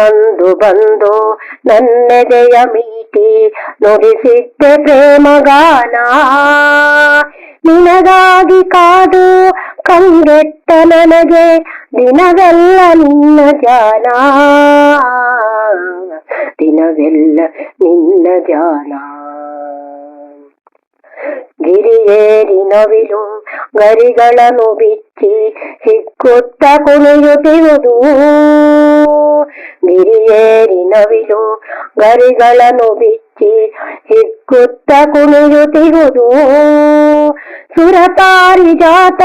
ನೀನೊಂದು ಬಂದು ನನ್ನೆದೆಯ ಮೀಟಿ ನುಡಿಸಿದ್ದೆ ಪ್ರೇಮಗಾನ. ನಿನಗಾಗಿ ಕಾದು ಕಂಗೆಟ್ಟ ನನಗೆ ದಿನವೆಲ್ಲ ನಿನ್ನ ಜಾನ ದಿನವೆಲ್ಲ ನಿನ್ನ ಜಾನ ಗಿರಿಯೇರಿ ನವಿಲು ಗರಿಗಳನ್ನು ಬಿಚ್ಚಿ ಹಿಕ್ಕುತ್ತ ಕುಣಿಯುತ್ತಿರುವುದು. ಗಿರಿಯೇರಿ ನವಿಲು ಗರಿಗಳನ್ನು ಬಿಚ್ಚಿ ಹಿಕ್ಕುತ್ತ ಕುಣಿಯುತ್ತಿರುವುದು. ಸುರಪಾರಿ ಜಾತ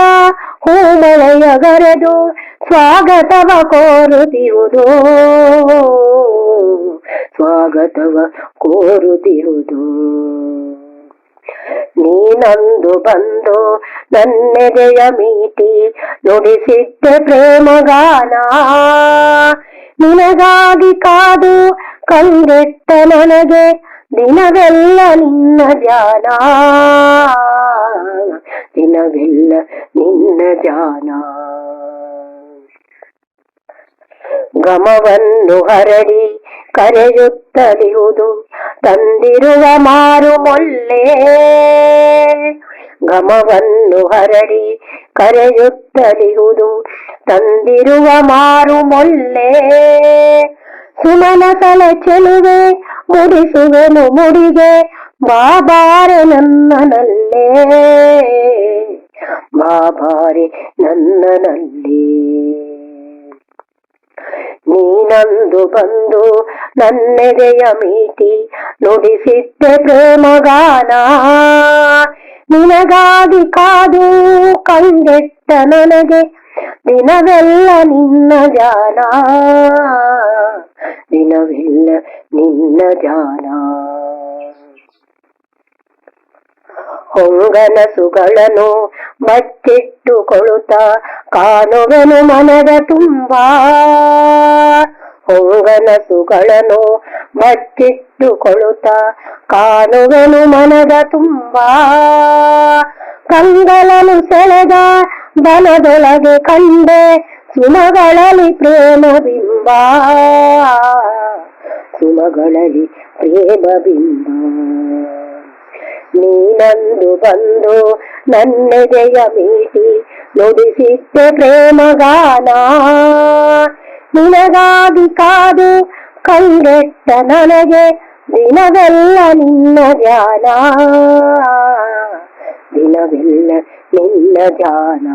ಹೂಮಳೆಯ ಸ್ವಾಗತವ ಕೋರುತ್ತಿರುವುದು. ಸ್ವಾಗತವ ಕೋರುತ್ತಿರುವುದು. ನೀನಂದು ಬಂದು ನನ್ನೆದೆಯ ಮೀಟಿ ನುಡಿಸಿದ್ದೆ ಪ್ರೇಮಗಾನ. ನಿನಗಾಗಿ ಕಾದು ಕಂಗೆಟ್ಟ ನನಗೆ ದಿನವೆಲ್ಲ ನಿನ್ನ ಧ್ಯಾನ. ದಿನವೆಲ್ಲ ನಿನ್ನ ಧ್ಯಾನ. ಗಮವನ್ನು ಹರಡಿ ಕರೆಯುತ್ತಲಿಯುವುದು ತಂದಿರುವ ಮಾರು ಮೊಲ್ಲೆ ಗಮವನ್ನು ಹರಡಿ ಕರೆಯುತ್ತಲಿರುವುದು ತಂದಿರುವ ಮಾರು ಮೊಲ್ಲೆ ಸುಮನ ತಲೆ ಚೆಲುವೆ, ಮುಡಿಸುವೆನು ಮುಡಿಗೆ. ಬಾಬಾರೆ ನನ್ನನಲ್ಲೇ. ಬಾಬಾರೆ ನನ್ನನಲ್ಲಿ. ನೀನಂದು ಬಂದು ನನ್ನೆದೆಯ ಮೀಟಿ, ನುಡಿಸಿದ್ದೆ ಪ್ರೇಮಗಾನ. ನಿನಗಾಗಿ ಕಾದು ಕಂಗೆಟ್ಟ ನನಗೆ ದಿನವೆಲ್ಲ ನಿನ್ನ ಜಾನ ದಿನವೆಲ್ಲ ನಿನ್ನ ಜಾನ ಹೊಂಗನಸುಗಳನ್ನು ಬಚ್ಚಿಟ್ಟುಕೊಳ್ಳುತ್ತ ಕಾನುಗನು ಮನದ ತುಂಬ. ಹೊಂಗನಸುಗಳನ್ನು ಬಚ್ಚಿಟ್ಟುಕೊಳ್ಳುತ್ತ ಕಾಣುವೆನು ಮನದ ತುಂಬ. ಕಂಗಳನು ಸೆಳೆದ ಬಲದೊಳಗೆ ಕಂಡೆ ಸುಮಗಳಲ್ಲಿ ಪ್ರೇಮ ಬಿಂಬ ಸುಮಗಳಲ್ಲಿ ಪ್ರೇಮ ಬಿಂಬ ನೀನಂದು ಬಂದು ನನ್ನೆದೆಯ ಮೀಟಿ ನುಡಿಸಿದ್ದೆ ಪ್ರೇಮಗಾನ. ನಿನಗಾಗಿ ಕಾದು ಕಂಗೆಟ್ಟ ನನಗೆ ದಿನವೆಲ್ಲ ನಿನ್ನ ಧ್ಯಾನ. ದಿನವೆಲ್ಲ ನಿನ್ನ ಧ್ಯಾನ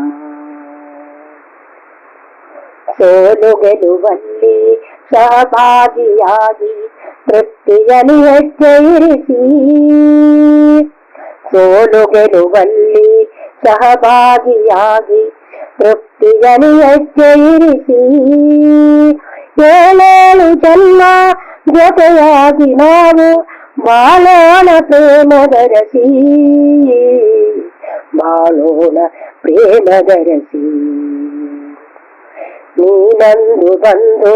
ಸೋಲು ಗೆಲುವಲ್ಲಿ ಸಹಭಾಗಿಯಾಗಿ ತೃಪ್ತಿಯಲ್ಲಿ ಹೆಜ್ಜೆ ಇರಿಸಿ ಸೋಲು ಗೆಲುವಲ್ಲಿ ಸಹಭಾಗಿಯಾಗಿ ತೃಪ್ತಿಯಲ್ಲಿ ಹೆಜ್ಜೆ ಇರಿಸಿ ಏಳೇಳು ಜನ್ಮ ಜೊತೆಯಾಗಿ ನಾವು ಬಾಳೋಣ ಪ್ರೇಮದರಸಿ ಬಾಳೋಣ ಪ್ರೇಮದರಸಿ ನೀನಂದು ಬಂದು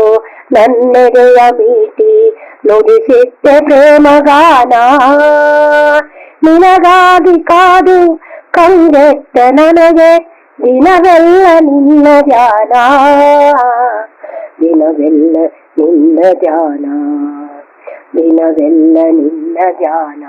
ನನ್ನೆದೆಯ ಮೀಟಿ ನುಡಿಸಿದ್ದೆ ಪ್ರೇಮಗಾನ ನಿನಗಾಗಿ ಕಾದು ಕಂಗೆಟ್ಟ ನನಗೆ ದಿನವೆಲ್ಲ ನಿನ್ನ ಧ್ಯಾನ ದಿನವೆಲ್ಲ ನಿನ್ನ ಧ್ಯಾನ ದಿನವೆಲ್ಲ ನಿನ್ನ ಧ್ಯಾನ